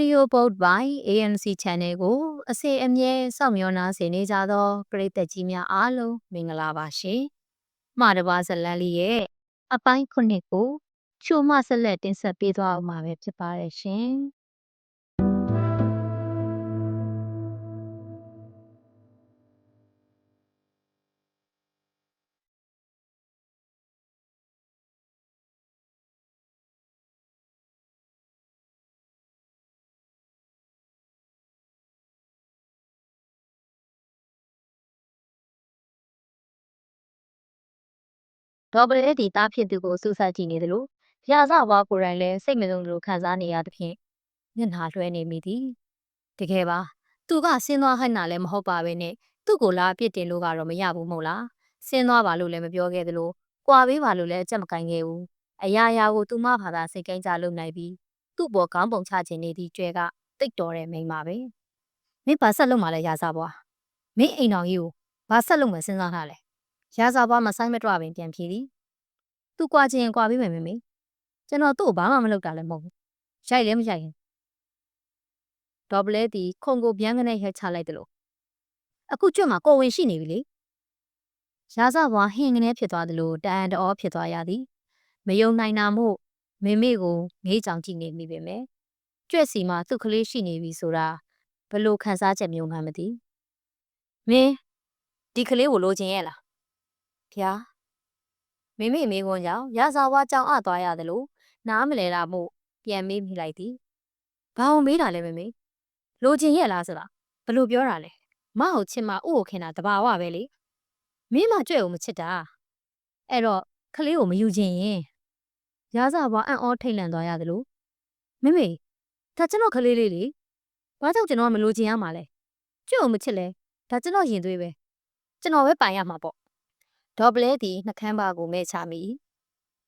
Audio Boat by ANC Channel ကိုအစီအမြဲစောင့်မျှော်နာဆင်နေကြသောပရိသတ်ကြီးများအားလုံးမင်္ဂလာပါရှင်။မှာတပါဇလန်လေးရဲ့အပိုင်းခုနှစ်ကိုချိုမဆက်လက်တင်ဆက်ပေးသွားအောင်မှာပဲဖြစ်ပါတယ်ရှင်။ ဒေါ်ပလဲဒီတားဖြစ်သူကိုစူးစမ်းကြည့်နေသလိုရာဇဝါကိုယ်တိုင်လည်းစိတ်မလုံးလိုခံစားနေရသဖြင့်မျက်နှာလွှဲနေမိသည်တကယ်ပါသူကဆင်းသွားဟိုက်နာလည်းမဟုတ်ပါပဲနဲ့သူ့ကိုလာအပြစ်တင်လို့ကတော့မရဘူးမဟုတ်လားဆင်းသွားပါလို့လည်းမပြောခဲ့သလိုကွာပေးပါလို့လည်းအချက်မကင်ခဲ့ဘူးအရာရာကိုသူမဘာသာစိတ်ကိန်းကြလုပ်နိုင်ပြီးသူ့ဘောကောင်းပုံချခြင်းနေသည့်ကျွဲကတိတ်တော်တဲ့မိန်းမပဲမင်းဘာဆက်လုပ်မှလဲရာဇဘွားမင်းအိမ်တော်ကြီးကိုဘာဆက်လုပ်မှစဉ်းစားထားလဲ ရာဇဘွားမဆိုင်မတွပင်ပြန်ဖြေသည် तू ကွာချင်ရင်ကွာပေးမယ်မေမေကျွန်တော်သူ့ကိုဘာမှမလုပ်တာလည်းမဟုတ်ဘူးရိုက်လည်းမရိုက်ရင်ဒေါ်ပလဲတီခုံကိုဗျမ်းကနေရိုက်ချလိုက်တယ်လို့အခုကျွတ်မှာကိုဝင်ရှိနေပြီလေရာဇဘွားဟင်ကနေဖြစ်သွားတယ်လို့တအန်တော်ဖြစ်သွားရသည်မယုံနိုင်တာမို့မေမေကိုငေးကြောင်ကြည့်နေမိပေမဲ့ကျွက်စီမှာသူ့ကလေးရှိနေပြီဆိုတာဘလို့ခံစားချက်မျိုးမှမသိမင်းဒီကလေးကိုလိုချင်ရဲ့လား ဖျားမိမိမိကွန်းကြောင့်ရာဇဝါကြောင်အသွားရတယ်လို့နားမလဲတာမို့ပြန်မေးမိလိုက်သည်ဘာအောင်မေးတာလဲမမေလိုချင်ရဲ့လားဆိုတာဘလို့ပြောတာလဲမဟုတ်ချင်မဥကိုခင်တာတဘာဝပဲလေမင်းမကြွဲ့ကိုမချစ်တာအဲ့တော့ကလေးကိုမယူချင်ရင်ရာဇဝါအံ့ဩထိတ်လန့်သွားရတယ်လို့မမေဒါကျွန်တော်ကလေးလေးလေဘာကြောင့်ကျွန်တော်ကမလိုချင်ရမှာလဲကြွ့ကိုမချစ်လဲဒါကျွန်တော်ရင်သွေးပဲကျွန်တော်ပဲပိုင်ရမှာပေါ့ ဒေါ်ပလဲသည်နှကမ်းပါကိုမဲ့ချမိ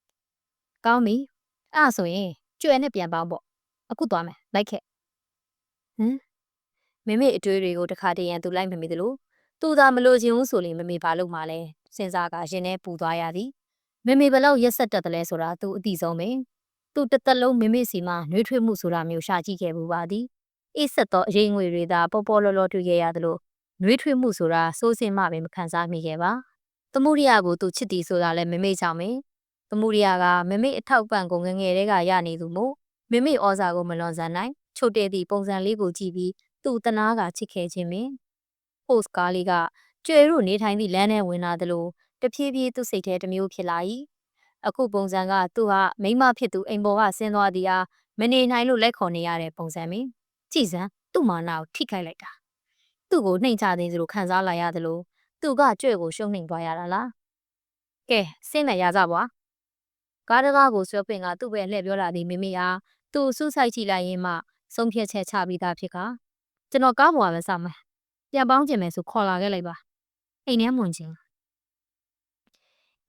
။ကောင်းပြီ။အဲ့ဒါဆိုရင်ကျွဲနဲ့ပြန်ပေါင်းပေါ့။အခုသွားမယ်။လိုက်ခဲ့။ဟမ်မိမိအတွေ့တွေကိုတခါတည်းရန်သူလိုက်မမိသလိုသူသာမလို့ခြင်းဆိုရင်မမေဘာလို့မှလဲစဉ်းစားကရင်ထဲပူသွားရသည်။မမေဘလောက်ရက်ဆက်တက်တယ်လဲဆိုတာသူအသိဆုံးပဲ။သူတသက်လုံးမမေစီမှာနှွေးထွေးမှုဆိုတာမျိုးရှာကြည့်ခဲ့ဘူးပါသည်။အေးဆက်သောအရေးငွေတွေသာပေါ်ပေါ်လော်လော်တွေ့ခဲ့ရသလိုနှွေးထွေးမှုဆိုတာစိုးစင်မှပဲမခံစားမိခဲ့ပါ။ သမုဒိယကိုသူချစ်တီဆိုတာလည်းမမေ့ကြောင်မင်းသမုဒိယကမမေ့အထောက်ပံ့ကိုငငယ်တဲကရနေသူမို့မမေ့ဩဇာကိုမလွန်ဆန်နိုင်ချိုတဲသည့်ပုံစံလေးကိုကြည့်ပြီးသူ့တနာကချစ်ခဲ့ခြင်းပင် post ကားလေးကကျွဲတို့နေထိုင်သည့်လမ်းထဲဝင်လာသလိုတဖြည်းဖြည်းသူ့စိတ်ထဲတစ်မျိုးဖြစ်လာ၏အခုပုံစံကသူ့ဟာမိမဖြစ်သူအိမ်ပေါ်ကဆင်းသွားသည်အားမနေနိုင်လို့လက်ခေါ်နေရတဲ့ပုံစံပင်ကြည်စံသူ့မာနာကိုထိခိုက်လိုက်တာသူ့ကိုနှိမ်ချသေးသလိုခံစားလာရသလို သူကကြွဲ့ကိုရှုံနှိမ်သွားရတာလားကဲဆင်းနေရကြပွားကားတကားကိုဆွဲပင်ကသူ့ပဲလှည့်ပြောလာသည်မိမိအားသူ့ဆူဆိုင်ကြည့်လိုက်ရင်မှဆုံးဖြတ်ချက်ချပြီးသားဖြစ်ကကျွန်တော်ကားပေါ်ကပဲစောင့်မယ်ပြန်ပေါင်းကျင်မယ်ဆိုခေါ်လာခဲ့လိုက်ပါအိမ်ထဲမွန်ချင်း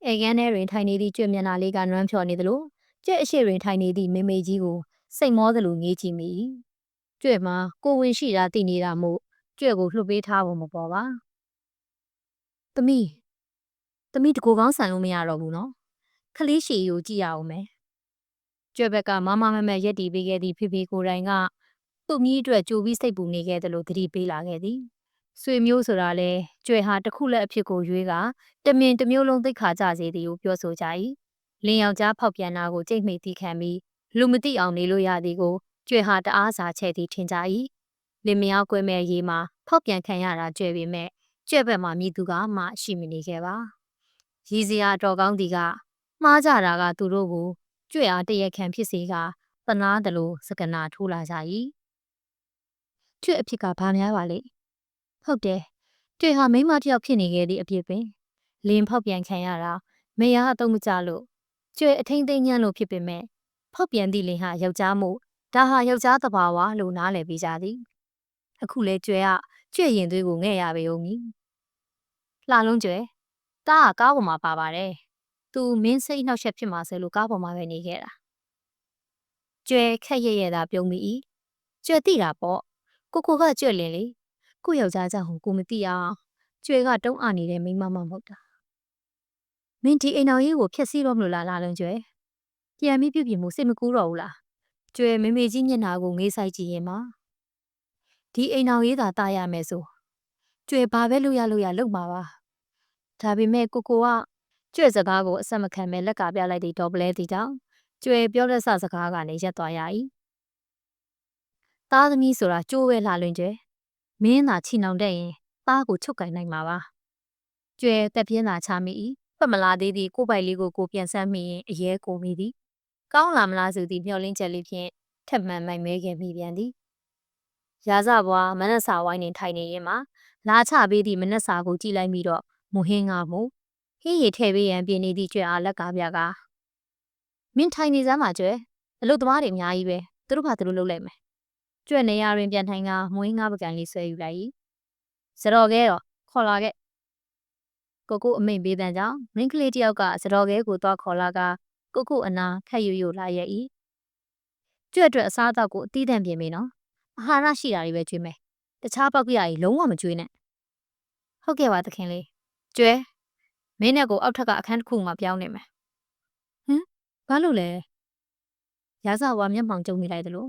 အေကန်းထဲတွင်ထိုင်နေသည့်ကျွတ်မျက်နှာလေးကနွမ်းဖြော်နေသလိုကျက်အရှိတွင်ထိုင်နေသည့်မေမေကြီးကိုစိတ်မောသလိုငေးကြည့်မိကျွဲ့မှာကိုဝင်ရှိတာသိနေတာမို့ကျွဲ့ကိုလှုပ်ပေးထားဖို့မပေါ်ပါ။ သမီးသမီးတကိုကောင်းဆန်လို့မရတော့ဘူးနော်။ခလေးရှည်ကိုကြည့်ရအောင်မယ်။ကျွဲဘက်ကမမမမရက်တီပေးခဲ့သည့်ဖေဖေကိုယ်တိုင်ကသူ့မြီးအတွက်ကြိုပြီးစိတ်ပူနေခဲ့တယ်လို့သတိပေးလာခဲ့သည်။ဆွေမျိုးဆိုတာလဲကျွဲဟာတစ်ခုလက်အဖြစ်ကိုရွေးကတမင်တစ်မျိုးလုံးသိခါကြစေသည်ကိုပြောဆိုကြ၏။လင်းယောက်ျားဖောက်ပြန်တာကိုကြိတ်မိသိခံပြီးလူမသိအောင်နေလို့ရသည်ကိုကျွဲဟာတအားစာချဲ့သည်ထင်ကြ၏။လင်မယားကွဲမဲ့ရေးမှာဖောက်ပြန်ခံရတာကျွဲပေမဲ့ ကျက်ဘက်မှာမြည်သူကမှရှိမနေခဲ့ပါရည်စရာတော်ကောင်းဒီကမှားကြတာကသူတို့ကိုကြွေအားတရက်ခံဖြစ်စေကသနာတယ်လို့စကနာထိုးလာကြ၏ကျွေအဖြစ်ကဘာများပါလိဟုတ်တယ်ကျွေဟာမိမတယောက်ဖြစ်နေခဲ့သည့်အဖြစ်ပင်လင်းဖောက်ပြန်ခံရတာမယားအတော့မကြလို့ကျွေအထိန်သိမ်းညံ့လို့ဖြစ်ပေမဲ့ဖောက်ပြန်သည့်လင်းဟာယောက်ျားမို့ဒါဟာယောက်ျားတဘာဝလို့နားလည်ပြီးကြသည် အခုလဲကျွဲက ကျွဲ့ရင်သွေးကိုငဲ့ရပေဦးမည်လှလုံးကျွဲတားကကားပေါ်မှာပါပါတယ်သူမင်းစိတ်နှောက်ယှက်ဖြစ်မှာဆဲလို့ကားပေါ်မှာပဲနေခဲ့တာကျွဲခက်ရရတာပြုံးမိ၏ကျွဲတိတာပေါ့ကိုကိုကကျွဲ့လင်လေကိုယောက်ျားကြောင့်ကိုမသိအောင်ကျွဲကတုံးအနေတဲ့မိမမမဟုတ်တာမင်းဒီအိမ်တော်ကြီးကိုဖျက်ဆီးတော့မလို့လားလာလုံးကျွဲပြန်ပြီးပြုတ်ပြင်မှုစိတ်မကူးတော့ဘူးလားကျွဲမေမေကြီးမျက်နှာကိုငေးဆိုင်ကြည့်ရင်မှာ ဒီအိမ်အောင်ရေးသာတာရမယ်ဆိုကျွဲဘာပဲလို့ရလို့ရလုံမှာပါဒါပေမဲ့ကိုကိုကကျွဲစကားကိုအဆက်မခံပဲလက်ကပြလိုက်တဲ့ဒေါ်ပလဲတီကြောင့်ကျွဲပြောလက်ဆစကားကနေရက်သွားရ၏သားသမီးဆိုတာကြိုးပဲလှလွင်ကျွဲမင်းသာချီနှောင်တဲ့ရင်သားကိုချုပ်ကင်နိုင်မှာပါကျွဲတက်ပြင်းသာချမိ၏ပတ်မလာသေးသည့်ကိုပိုက်လေးကိုကိုပြန်ဆမ်းမိရင်အရေးကိုမိသည်ကောင်းလာမလားဆိုသည့်မျှော်လင့်ချက်လေးဖြင့်ထက်မှန်မိုက်မဲခဲ့မိပြန်သည် ရာဇဘွားမနက်စာဝိုင်းနေထိုင်နေရင်မှာလာချပေးသည့်မနက်စာကိုကြည့်လိုက်ပြီးတော့မဟင်းငါမှုဟင်းရည်ထဲ့ပေးရန်ပြင်နေသည့်ကျွဲအားလက်ကားပြကားမင်းထိုင်နေစမ်းပါကျွဲအလုပ်သမားတွေအများကြီးပဲသူတို့ဘာသူတို့လုပ်လိုက်မယ်ကျွဲနေရရင်ပြန်ထိုင်ကမွေးငါပကံလေးဆွဲယူလိုက်၏စတော်ကဲတော့ခေါ်လာခဲ့ကိုကိုအမိန်ပေးတဲ့ကြောင့်မင်းကလေးတယောက်ကစတော်ကဲကိုသွားခေါ်လာကကိုကိုအနာခက်ယူယူလာရဲ့၏ကျွဲ့အတွက်အစားအသောက်ကိုအသီးသန့်ပြင်ပေးနော် အာဟာရရှိတာတွေပဲကျွေးမယ်တခြားပောက်ကရကြီးလုံးဝမကျွေးနဲ့ဟုတ်ကဲ့ပါသခင်လေးကျွဲမင်းနဲ့ကိုအောက်ထက်ကအခန်းတစ်ခုမှာပြောင်းနေမယ်ဟမ်ဘာလို့လဲရာဇဝါမျက်မှောင်ကျုံနေလိုက်သလို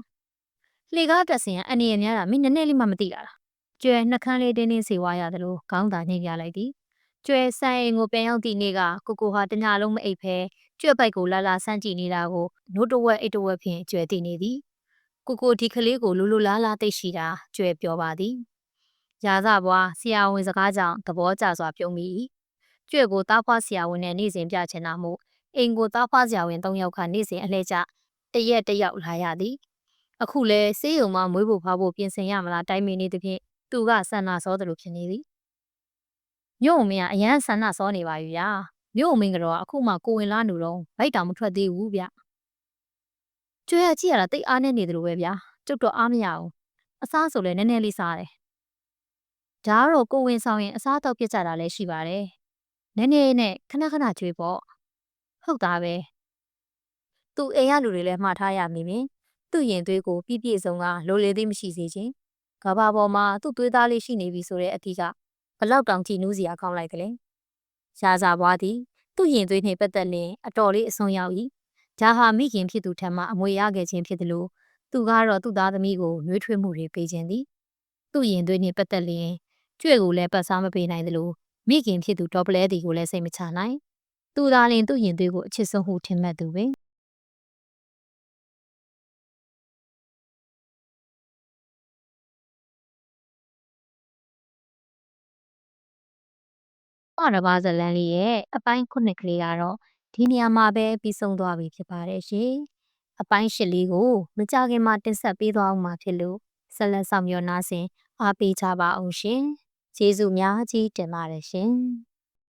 လှေကားတက်စင်အအနေရများတာမင်းနည်းနည်းလေးမှမသိတာလားကျွဲနှကန်းလေးတင်းတင်းစေဝါရသလိုခေါင်းသာညှိပြလိုက်သည်ကျွဲဆိုင်အိမ်ကိုပြန်ရောက်သည့်နေ့ကကိုကိုဟာတညလုံးမအိပ်ဖဲကျွဲ့ပိုက်ကိုလာလာဆန်းကြည့်နေတာကိုနို့တဝက်အိတ်တဝက်ဖြင့်ကျွဲသိနေသည် ကိုကိုဒီကလေးကိုလူလူလားလားသိရှိတာကျွဲပြောပါသည်ရာဇဘွားဆရာဝန်စကားကြောင့်သဘောကျစွာပြုံးမိ၏ကျွဲ့ကိုတားဖွားဆရာဝန်နဲ့နေ့စဉ်ပြချင်တာမို့အိမ်ကိုတားဖွားဆရာဝန်၃ယောက်ကနေ့စဉ်အလှည့်ကျတရက်တယောက်လာရသည်အခုလဲဆေးရုံမှာမွေးဖို့ဖားဖို့ပြင်ဆင်ရမလားတိုင်းမင်းနေသဖြင့်သူကဆန္ဒစောတယ်လို့ဖြစ်နေသည်မြို့အမင်းကအရန်ဆန္ဒစောနေပါယူရာမြို့အမင်းကတော့အခုမှကိုဝင်လာနေတော့ဗိုက်တောင်မထွက်သေးဘူးဗျ ကျွဲရကြည့်ရတာတိတ်အားနေနေတယ်လို့ပဲဗျာကျုပ်တော့အားမရဘူးအစားဆိုလဲနည်းနည်းလေးစားတယ်ဒါကတော့ကိုဝင်ဆောင်ရင်အစားတော့ပြစ်ကြတာလည်းရှိပါတယ်နည်းနည်းနဲ့ခဏခဏကျွေးပေါ့ဟုတ်သားပဲသူအိမ်ရလူတွေလည်းမှားထားရမိမင်းသူ့ရင်သွေးကိုပြည့်ပြည့်စုံကလိုလေသေးမရှိစေခြင်းကဘာပေါ်မှာသူ့သွေးသားလေးရှိနေပြီဆိုတဲ့အထီးကဘလောက်တောင်ကြည်နူးစရာကောင်းလိုက်တယ်လေရှားစားပွားသည်သူ့ရင်သွေးနှင့်ပတ်သက်လင်အတော်လေးအဆုံးရောက်၏ ဒါဟာမိခင်ဖြစ်သူထံမှအမွေရခဲ့ခြင်းဖြစ်တယ်လို့သူကတော့သူ့သားသမီးကိုနှွေးထွေးမှုတွေပေးခြင်းသည်သူ့ရင်သွေးနှင့်ပတ်သက်လင်ကျွဲ့ကိုလည်းပတ်စားမပေးနိုင်သလိုမိခင်ဖြစ်သူဒေါ်ပလဲတီကိုလည်းစိတ်မချနိုင်သူသာလင်သူ့ရင်သွေးကိုအချစ်ဆုံးဟုထင်မှတ်သူပင်။အော်ရပါဇလန်လေးရဲ့အပိုင်းခုနှစ်ကလေးကတော့ ဒီနေရာမှာပဲပြီးဆုံးသွားပြီဖြစ်ပါတယ်ရှင်။အပိုင်းရှစ်လေးကိုမကြခင်မှာတင်ဆက်ပေးသွားအောင်မှာဖြစ်လို့ဆက်လက်ဆောင်မျှော်နှားစဉ်အားပေးကြပါအောင်ရှင်။ကျေးဇူးများကြီးတင်ပါတယ်ရှင်။